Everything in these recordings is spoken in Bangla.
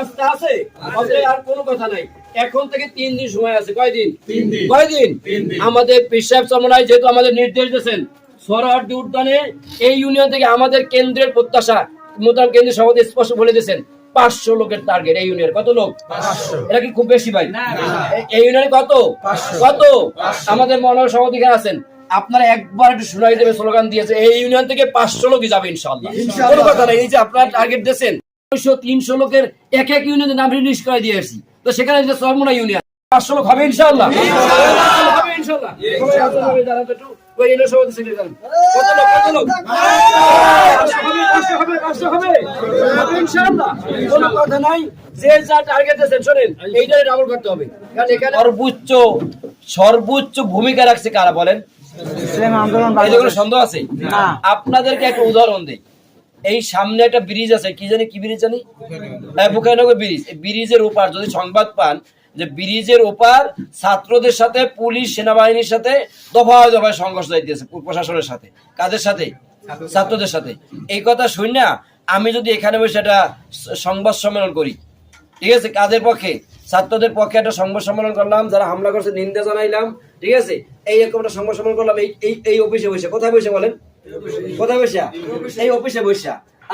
আস্থা আছে আর কোনো কথা নাই। এখন থেকে তিন দিন সময় আছে। কয়দিন? কয়দিন? আমাদের চরমনায় যেহেতু আমাদের নির্দেশ দিয়েছেন সরহার্দি উদ্যানে এই ইউনিয়ন থেকে আমাদের কেন্দ্রের প্রত্যাশা মোতাম কেন্দ্রের সভাপতি স্পষ্ট বলে দিয়েছেন পাঁচশো লোকের টার্গেট এই ইউনিয়ন কত লোক? এটা কি খুব বেশি ভাই? এই ইউনিয়নে কত? কত? আমাদের মনোহর সভাপতি আছেন। আপনারা একবার একটু শোনাই দেবে স্লোগান দিয়েছে এই ইউনিয়ন থেকে পাঁচশো লোকই যাবে ইনশাল্লাহ কোনো কথা নাই। এই যে আপনারা টার্গেট দিয়েছেন দুইশো তিনশো লোকের এক এক ইউনিয়নের নাম রিলিজ করে দিয়ে আসছি তো সেখানে যে ইউনিয়ন পাঁচশো লোক হবে ইনশাল্লাহ হবে ইনশাল্লাহ সবাই হাতে ধরে দাঁড়ান তো একটু। ওই ইউনিয়ন সভাপতি secretary দাঁড়ান। কত লোক কত লোক? পাঁচশো হবে, পাঁচশো হবে, পাঁচশো হবে। হবে ইনশাআল্লাহ। কোনো কথা নাই। যে যা টার্গেট দিয়েছেন শোনেন এইটাই ডাবল করতে হবে। কারণ এখানে সর্বোচ্চ সর্বোচ্চ ভূমিকা রাখছে কারা বলেন? সন্দেহ আছে? আপনাদেরকে একটা উদাহরণ দেই। এই সামনে একটা ব্রিজ আছে কি জানি কি ব্রিজ জানি? বুকাইনগর ব্রিজ এই ব্রিজের ওপার যদি সংবাদ পান যে ব্রিজের ওপার ছাত্রদের সাথে পুলিশ সেনাবাহিনীর সাথে দফায় দফায় সংঘর্ষ যাইতেছে প্রশাসনের সাথে কাদের সাথে? ছাত্রদের সাথে। এই কথা শুন না আমি যদি এখানে বসে একটা সংবাদ সম্মেলন করি ঠিক আছে? কাদের পক্ষে? ছাত্রদের পক্ষে একটা সংবাদ সম্মেলন করলাম যারা হামলা করছে নিন্দা জানাইলাম ঠিক আছে? এই একটা সংবাদ সম্মেলন করলাম এই এই এই অফিসে বসে। কোথায় বসে বলেন? কোথায় বসে এই অফিসে বসে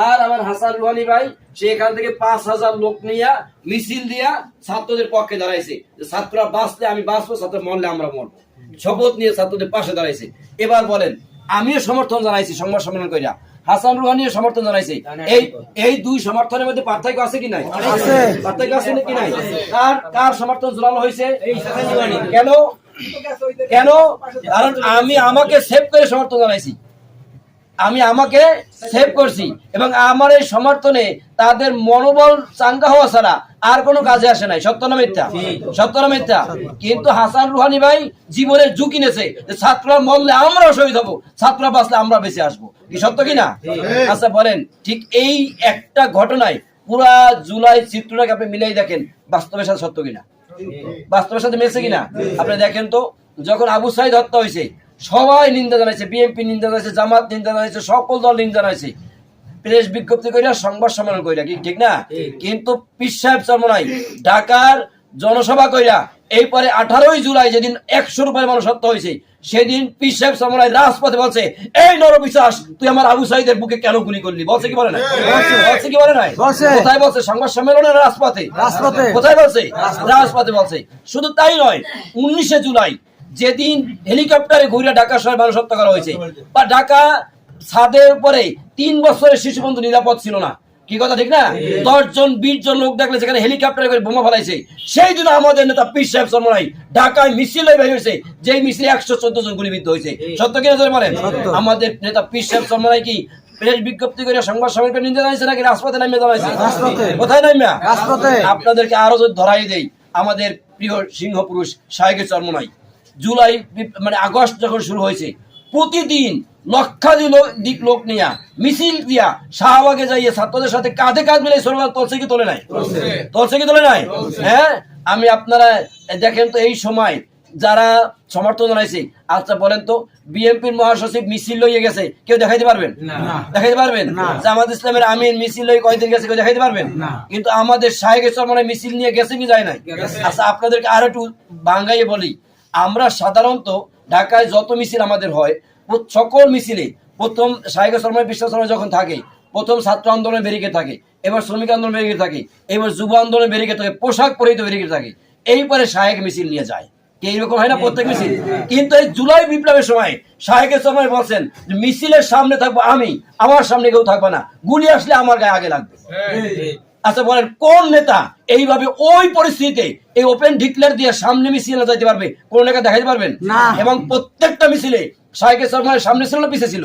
আর আমার হাসান রুহানি ভাই সে এখান থেকে পাঁচ হাজার লোক নিয়া মিছিল দিয়া ছাত্রদের পক্ষে দাঁড়াইছে। ছাত্ররা বাঁচলে আমি বাঁচবো ছাত্র মরলে আমরা মরবো। শপথ নিয়ে ছাত্রদের পাশে দাঁড়াইছে। এবার বলেন আমিও সমর্থন জানাইছি সংবাদ সম্মেলন কইরা। হাসান রুহানিও সমর্থন জানাইছে। এই এই দুই সমর্থনের মধ্যে পার্থক্য আছে কি নাই? পার্থক্য আছে নাকি নাই? কার কার সমর্থন জোরালো হয়েছে কেন? কেন? কারণ আমি আমাকে সেভ করে সমর্থন জানাইছি। আমি আমাকে সেভ করছি এবং আমার এই সমর্থনে তাদের মনোবল চাঙ্গা হওয়া ছাড়া আর কোনো কাজে আসে নাই। সত্য না মিথ্যা? সত্য না মিথ্যা? কিন্তু হাসান রুহানি ভাই জীবনের ঝুঁকি নেছে যে ছাত্ররা মরলে আমরাও শহীদ হব ছাত্ররা বাঁচলে আমরা বেঁচে আসব। কি সত্য কি না? আচ্ছা বলেন ঠিক এই একটা ঘটনায় পুরা জুলাই চিত্রটাকে আপনি মিলাই দেখেন বাস্তবের সাথে সত্য কিনা বাস্তবের সাথে মিলছে কিনা আপনি দেখেন তো যখন আবু সাইদ হত্যা হয়েছে সবাই নিন্দা জানাইছে বিএনপি নিন্দা জানাইছে জামাত নিন্দা জানাইছে সকল দল নিন্দা জানাইছে। প্রেস বিজ্ঞপ্তি কইরা সংবাদ সম্মেলন কইরা কি ঠিক না? কিন্তু পীর সাহেব চরমনাই ঢাকার জনসভা কইরা এই পরে আঠারোই জুলাই যেদিন একশো রুপয়ের মানুষ হত্যা হয়েছে সেদিন পীর সাহেব চরমনাই রাজপথে বলছে এই নরবিশ্বাস তুই আমার আবু সাইদের বুকে কেন গুলি করলি? বলছে কি বলে না বলছে কি বলে নাই? বলছে। কোথায় বলছে? সংবাদ সম্মেলনে রাজপথে। রাজপথে। কোথায় বলছে? রাজপথে বলছে। শুধু তাই নয় উনিশে জুলাই যেদিন হেলিকপ্টারে ঘুরে ঢাকা শহরে মানুষ হত্যা করা হয়েছে। বা ঢাকা ছাদের উপরে তিন বছরের শিশু বন্ধু নিরাপদ ছিল না। কি কথা ঠিক না? দশ জন বিশ জন লোক দেখলে সেখানে হেলিকপ্টারে করে বোমা ফেলাইছে। সেই দিন আমাদের নেতা পীর সাহেব শর্মাই ঢাকায় মিছিল হয়ে বের হয়েছে। যেই মিছিলে একশো চোদ্দ জন গুলিবিদ্ধ হয়েছে। সত্য কিনা ধরে বলেন? আমাদের নেতা পীর সাহেব শর্মাই কি? প্রেস বিজ্ঞপ্তি করে সংবাদ সম্মেলন নিন্দা জানাইছে নাকি? রাজপথে নামিয়ে জানাইছে? কোথায় নামিয়া? আপনাদেরকে আরও যদি ধরাই দেই। আমাদের প্রিয় সিংহ পুরুষ শাহেকের চর্মনাই জুলাই মানে আগস্ট যখন শুরু হয়েছে প্রতিদিন লক্ষাধিক লোক নিয়া মিছিল দিয়া শাহবাগে যাইয়ে ছাত্রদের সাথে কাঁধে কাঁধ মিলে সরকার তলছে কি তোলে নাই? তলছে কি তোলে নাই? হ্যাঁ? আমি আপনারা দেখেন তো এই সময় যারা সমর্থন জানাইছে আচ্ছা বলেন তো বিএনপির মহাসচিব মিছিল লইয়ে গেছে কেউ দেখাইতে পারবেন? দেখাইতে পারবেন? জামাত ইসলামের আমিন মিছিল লই কয়দিন গেছে কেউ দেখাইতে পারবেন? কিন্তু আমাদের শাহেকের চরমনে মিছিল নিয়ে গেছে কি যায় নাই? আচ্ছা আপনাদেরকে আরও একটু বাঙ্গাইয়ে বলি আমরা সাধারণত ঢাকায় যত মিছিল আমাদের হয় সকল মিছিলে প্রথম শাহেকের চরমনে বিশ্বাস শর্মা যখন থাকে, প্রথম ছাত্র আন্দোলনে বেরিয়ে থাকে, এবার শ্রমিক আন্দোলন বেরিয়ে থাকে, এবার যুব আন্দোলনে বেরিয়ে থাকে, পোশাক পরিহিত বেরিয়ে থাকে, এইবারে শাহেক মিছিল নিয়ে যায়। এইরকম হয় না প্রত্যেক মিছিল? কিন্তু এই জুলাই বিপ্লবের সময় শাহেকের সময় বলছেন, মিছিলের সামনে থাকব আমি, আমার সামনে কেউ থাকবে না, গুলি আসলে আমার গায়ে আগে লাগবে। আচ্ছা বলেন কোন নেতা এইভাবে ওই পরিস্থিতিতে এই ওপেন ডিক্লেয়ার দিয়ে সামনে মিছিলে যাইতে পারবে? কোন নেতা দেখাইতে পারবেন? না। এবং প্রত্যেকটা মিছিলে শাহেকের শর্মার সামনে ছিল না পিছিয়ে ছিল?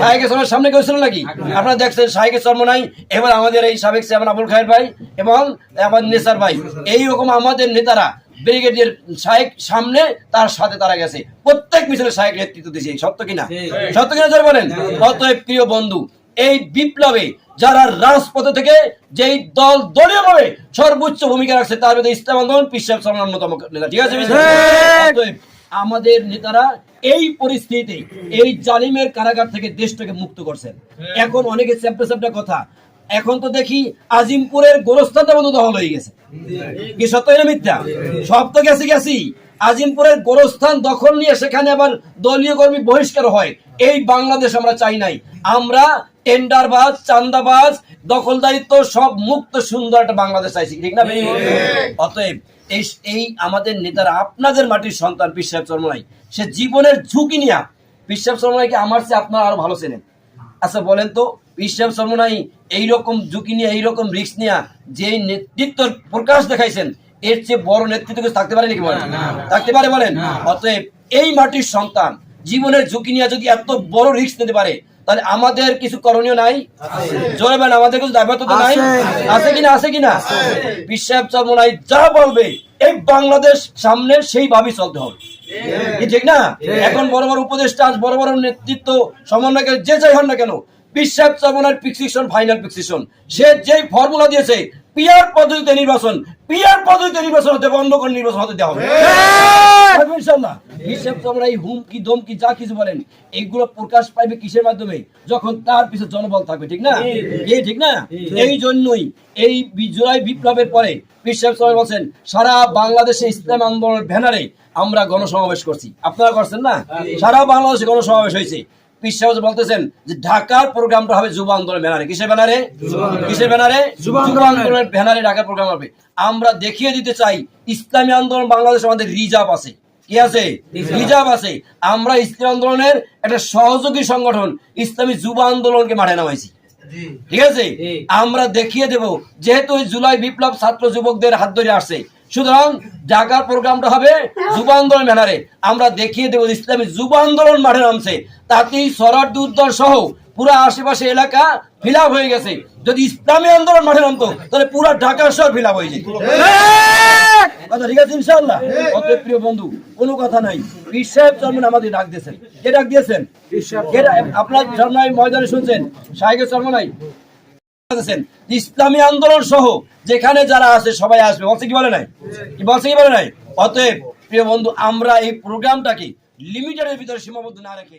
শাহেকের শর্মার সামনে কেউ ছিল নাকি? আপনারা দেখছেন শর্মা নাই এবার আমাদের এই সাবেক চেয়ারম্যান আবুল খায়ের ভাই এবং আমাদের নেসার ভাই। এইরকম আমাদের নেতারা ব্রিগেডিয়ার শাহেক সামনে তার সাথে তারা গেছে। প্রত্যেক মিছিলে শাহেক নেতৃত্ব দিয়েছে সত্য কিনা সত্য কিনা বলেন? অতএব প্রিয় বন্ধু এই বিপ্লবে যারা রাজপথে থেকে যেই দল দলীয় ভাবে সর্বোচ্চ ভূমিকা রাখছে তার মধ্যে ইসলাম আন্দোলন পিসাব অন্যতম নেতা। ঠিক আছে আমাদের নেতারা এই পরিস্থিতিতে এই জালিমের কারাগার থেকে দেশটাকে মুক্ত করছেন। এখন অনেকে চ্যাপ্টা চ্যাপ্টা কথা। এখন তো দেখি আজিমপুরের গোরস্থানটা বন্ধু দখল হয়ে গেছে। কি সত্য না মিথ্যা? সব তো গেছি গেছি। আজিমপুরের গোরস্থান দখল নিয়ে সেখানে আবার দলীয় কর্মী বহিষ্কার হয়। এই বাংলাদেশ আমরা চাই নাই। আমরা টেন্ডারবাজ চান্দাবাজ দখলদারিত্ব সব মুক্ত সুন্দর একটা বাংলাদেশ চাইছি ঠিক না অতএব এই এই আমাদের নেতারা আপনাদের মাটির সন্তান বিশ্বাস চর্মনাই। সে জীবনের ঝুঁকি নিয়ে বিশ্বাস চর্মনাইকে আমার চেয়ে আপনারা আরও ভালো চেনেন। আচ্ছা বলেন তো বিশ্বাস চর্মনাই এইরকম ঝুঁকি নিয়ে এইরকম রিস্ক নিয়ে যে নেতৃত্ব প্রকাশ দেখাইছেন এর চেয়ে বড় নেতৃত্ব কিছু থাকতে পারে নাকি বলেন? থাকতে পারে বলেন? অতএব এই মাটির সন্তান জীবনের ঝুঁকি নিয়ে যদি এত বড় রিস্ক নিতে পারে তাহলে আমাদের কিছু করণীয় নাই? জোরে বেন আমাদের কিছু দায়বদ্ধতা নাই? আছে। কিনা? আছে কিনা? বিশ্বাস চর্মনাই যা বলবে এই বাংলাদেশ সামনে সেইভাবেই চলতে হবে। ঠিক না? এখন বড় বড় উপদেষ্টা বড় বড় নেতৃত্ব সমন্বয়কে যে যাই হন না কেন বিশ্বাস চর্মনার পিক্সিশন ফাইনাল পিক্সিশন সে যেই ফর্মুলা দিয়েছে পিয়ার পদ্ধতিতে নির্বাচন পিয়ার পদ্ধতিতে নির্বাচন হতে অন্য কোন নির্বাচন হতে দেওয়া হবে। ইনশাল্লাহ। হিসেব তো আমরা এই হুমকি দমকি যা কিছু বলেন এইগুলো প্রকাশ পাইবে কিসের মাধ্যমে? যখন তার পিছনে জনবল থাকবে ঠিক না? এই ঠিক না? এই জন্যই এই বি- জুলাই বিপ্লবের পরে সবাই বলছেন সারা বাংলাদেশে ইসলাম আন্দোলনের ব্যানারে আমরা গণসমাবেশ করছি। আপনারা করছেন না? সারা বাংলাদেশে গণসমাবেশ হয়েছে। বিশ্বাস বলতেছেন যে ঢাকার প্রোগ্রামটা হবে যুব আন্দোলন ব্যানারে। কিসের ব্যানারে? কিসের ব্যানারে? যুব আন্দোলনের ব্যানারে ঢাকার প্রোগ্রাম হবে। আমরা দেখিয়ে দিতে চাই ইসলামী আন্দোলন বাংলাদেশে আমাদের রিজার্ভ আছে। কি আছে? রিজার্ভ আছে। আমরা ইসলামী আন্দোলনের একটা সহযোগী সংগঠন ইসলামী যুব আন্দোলনকে মাঠে নামাইছি। ঠিক আছে? আমরা দেখিয়ে দেব যেহেতু ওই জুলাই বিপ্লব ছাত্র যুবকদের হাত ধরে আসছে সুতরাং ঢাকার প্রোগ্রামটা হবে যুব আন্দোলন ব্যানারে। আমরা দেখিয়ে দেব ইসলামী যুব আন্দোলন মাঠে নামছে। তাতেই সরার্দি উদ্দর সহ পুরো আশেপাশে এলাকা ফিল হয়ে গেছে। যদি ইসলামী আন্দোলন মাঠে নামতো তাহলে পুরো ঢাকা শহর ফিল হয়ে যেত কথা ঠিক আছে ইনশাআল্লাহ। অতএব প্রিয় বন্ধু কোনো কথা নাই। পীর সাহেব চরমন আমাদের ডাক দিয়েছেন। কে ডাক দিয়েছেন? আপনার চরমাই ময়দানে শুনছেন? সাহেবের চরমনাই বলেছেন, ইসলামী আন্দোলন সহ যেখানে যারা আছে সবাই আসবে। বলছে কি বলে নাই? কি বলছে কি বলে নাই? অতএব প্রিয় বন্ধু আমরা এই প্রোগ্রামটাকে লিমিটেডের ভিতরে সীমাবদ্ধ না রেখে